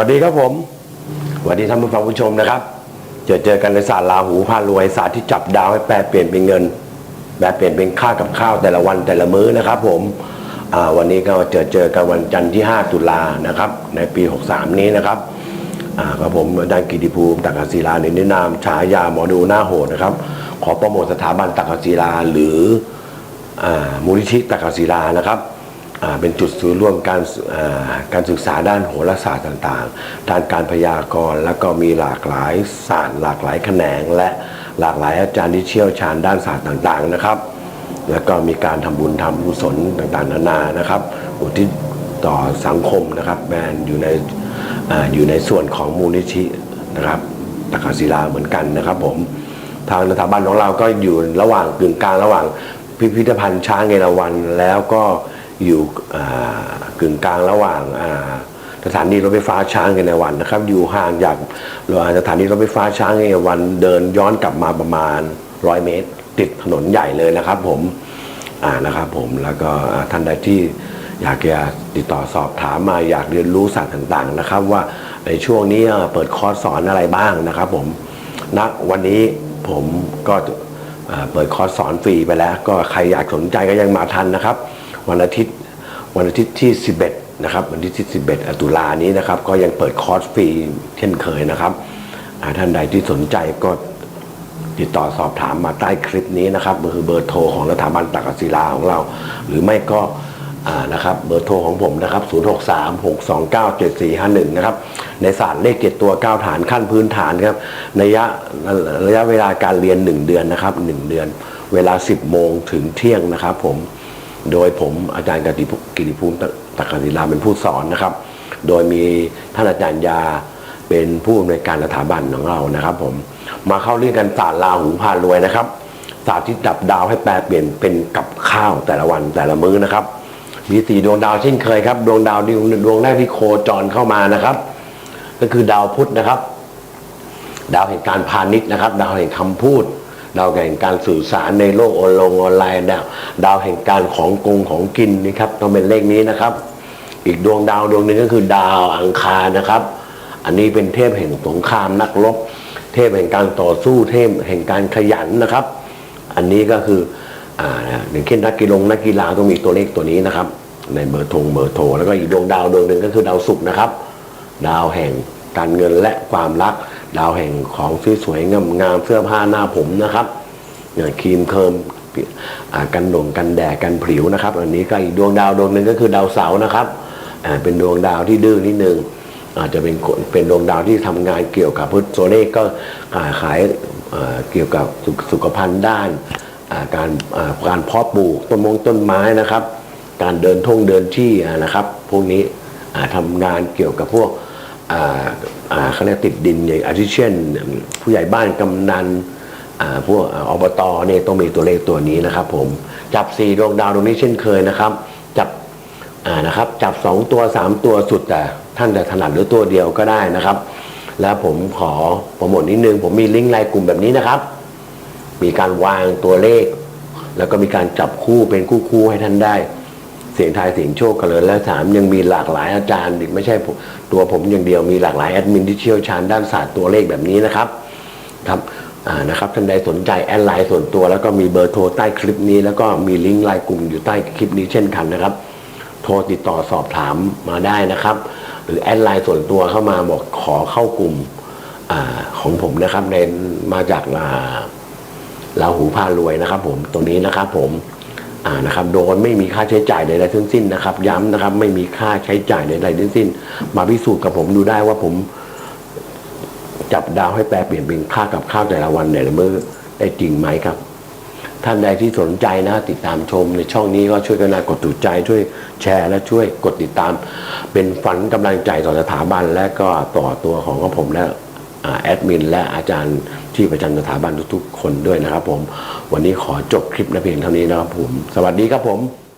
สวัสดีครับผมสวัสดีท่านผู้ฟังผู้ชมนะครับ เจอเจอกันในศาสตร์ลาหูพารวยศาสตร์ที่จับดาวให้แปลเปลี่ยนเป็นเงินแปลเปลี่ยนเป็นค่ากับข้าวแต่ละวันแต่ละมื้อนะครับ ผมวันนี้ก็เจอเจอกันวันจันทร์ที่ 5 ตุลานะครับ ในปี 63 นี้นะครับครับผมอาจารย์กิติภูมิตักกศิลาในนินามฉายาหมอดูหน้าโหดนะครับ ขอโปรโมทสถาบันตักกศิลาหรืออมูลนิธิตักกศิลานะครับ เป็นจุดศูนย์รวมการการศึกษาด้านโหราศาสตร์ต่างๆ ด้านการพยากรณ์แล้วก็มีหลากหลายศาสตร์หลากหลายแขนง และหลากหลายอาจารย์ที่เชี่ยวชาญด้านศาสตร์ต่างๆนะครับ แล้วก็มีการทำบุญทำกุศลต่างๆ นานานะครับอุทิศต่อสังคมนะครับแมนอยู่ในออยู่ในส่วนของมูลนิธินะครับตักกศิลาเหมือนกันนะครับผมทางสถาบันของเราก็อยู่ระหว่างกึ่งกลางระหว่างพิพิธภัณฑ์ช้างเอราวัณแล้วก็ อยู่กึ่งกลางระหว่างสถานีรถไฟฟ้าช้างเอราวัณนะครับ อยู่ห่างจากสถานีรถไฟฟ้าช้างเอราวัณเดินย้อนกลับมาประมาณร้อยเมตร ติดถนนใหญ่เลยนะครับ ผมอ่านะครับ ผมแล้วก็ท่านใดที่อยากจะติดต่อสอบถามมาอยากเรียนรู้ศาสตร์ต่างๆนะครับ ว่าในช่วงนี้เปิดคอร์สสอนอะไรบ้างนะครับ ผมณวันนี้ผมก็เปิดคอร์สสอนฟรีไปแล้ว ก็ใครอยากสนใจก็ยังมาทันนะครับ วันอาทิตย์ วันอาทิตย์ที่ 11 นะครับ วันที่11ตุลานี้นะครับ ก็ยังเปิดคอร์สฟรีเช่นเคยนะครับท่านใดที่สนใจก็ติดต่อสอบถามมาใต้คลิปนี้นะครับเบอร์เบอร์โทรของสถาบันตักศิลาของเรา หรือไม่ก็นะครับเบอร์โทรของผมนะครับ 0636297451 นะครับ ในศาสตร์เลข 7 ตัว 9 ฐานขั้นพื้นฐานครับระยะระยะเวลาการเรียน 1 เดือนนะครับ 1 เดือน เวลา 10 โมงถึงเที่ยงนะครับผม โดยผมอาจารย์กติกิติภูมิตักกศิลาเป็นผู้สอนนะครับ โดยมีท่านอาจารย์ยาเป็นผู้อำนวยการสถาบันของเรานะครับ ผมมาเข้าเรื่องกันศาสตร์ลาหูพารวยนะครับศาสตร์ที่จับดาวให้แปลเปลี่ยนเป็นกับข้าวแต่ละวันแต่ละมื้อนะครับ มีสี่ดวงดาวเช่นเคยครับ ดวงดาวดวงแรกที่โคจรเข้ามานะครับ ก็คือดาวพุธนะครับ ดาวแห่งการพาณิชย์นะครับ ดาวแห่งคำพูด ดาวแห่งการสื่อสารในโลกออนลงออนไลน์ดาวดาวแห่งการของกงของกินนี่ครับต้องเป็นเลขนี้นะครับ อีกดวงดาวดวงหนึ่งก็คือดาวอังคารนะครับ อันนี้เป็นเทพแห่งสงครามนักรบ เทพแห่งการต่อสู้เทพแห่งการขยันนะครับ อันนี้ก็คืออ่าอย่างเช่นนักกีฬานักกีฬาต้องมีตัวเลขตัวนี้นะครับ ในเบอร์โทงเบอร์โทรแล้วก็อีกดวงดาวดวงหนึ่งก็คือดาวศุกร์นะครับ ดาวแห่งการเงินและความรัก ดาวแห่งของสวยๆงามๆเสื้อผ้าหน้าผมนะครับอย่างครีมเคิมอ่ากันหน่งกันแดดกันผิวนะครับ อันนี้ก็อีกดวงดาวดวงหนึ่งก็คือดาวเสาร์นะครับอ่าเป็นดวงดาวที่ดื้อนิดนึงอาจจะเป็นเป็นดวงดาวที่ทำงานเกี่ยวกับพุทธโซเลขก็ขายเกี่ยวกับสุขสุขภัณฑ์ด้านการการเพาะปลูกต้นมงต้นไม้นะครับ การเดินท่องเดินที่นะครับ พวกนี้อ่าทำงานเกี่ยวกับพวก เขาเรียกติดดินอย่างอาทิเช่น ผู้ใหญ่บ้านกำนันอ่าพวกอ่าอบตเนี่ยต้องมีตัวเลขตัวนี้นะครับ ผมจับสีดวงดาวตรงนี้เช่นเคยนะครับ จับอ่านะครับจับสองตัวสามตัวสุดแต่ท่านจะถนัดหรือตัวเดียวก็ได้นะครับ แล้วผมขอโปรโมทนิดนึง ผมมีลิงก์ไลน์กลุ่มแบบนี้นะครับ มีการวางตัวเลข แล้วก็มีการจับคู่เป็นคู่คู่ให้ท่านได้ สียงทายเสียงโชคกันเลยและถามยังมีหลากหลายอาจารย์อีกไม่ใช่ตัวผมอย่างเดียวมีหลากหลายแอดมินที่เชี่ยวชาญด้านศาสตร์ตัวเลขแบบนี้นะครับครับนะครับท่านใดสนใจแอดไลน์ส่วนตัว แล้วก็มีเบอร์โทรใต้คลิปนี้ แล้วก็มีลิงก์ไลน์กลุ่มอยู่ใต้คลิปนี้เช่นกันนะครับ โทรติดต่อสอบถามมาได้นะครับ หรือแอดไลน์ส่วนตัวเข้ามาบอกขอเข้ากลุ่มอของผมนะครับในมาจากอ่าลาหูพารวยนะครับ ผมตรงนี้นะครับผม นะครับโดนไม่มีค่าใช้จ่ายใดๆทั้งสิ้นนะครับ ย้ำนะครับ ไม่มีค่าใช้จ่ายใดๆทั้งสิ้น มาพิสูจน์กับผมดูได้ว่าผมจับดาวให้แปลเปลี่ยนเป็นค่ากับข้าวแต่ละวันแต่ละมื้อได้จริงไหมครับ ท่านใดที่สนใจนะติดตามชมในช่องนี้ก็ช่วยกันนะกดถูกใจช่วยแชร์และช่วยกดติดตาม เป็นฝันกำลังใจต่อสถาบันและก็ต่อตัวของผมและอ่าแอดมินและอาจารย์ ที่ประจำสถาบันทุกๆ คนด้วยนะครับผม วันนี้ขอจบคลิปนะเพียงเท่านี้นะครับผม สวัสดีครับผม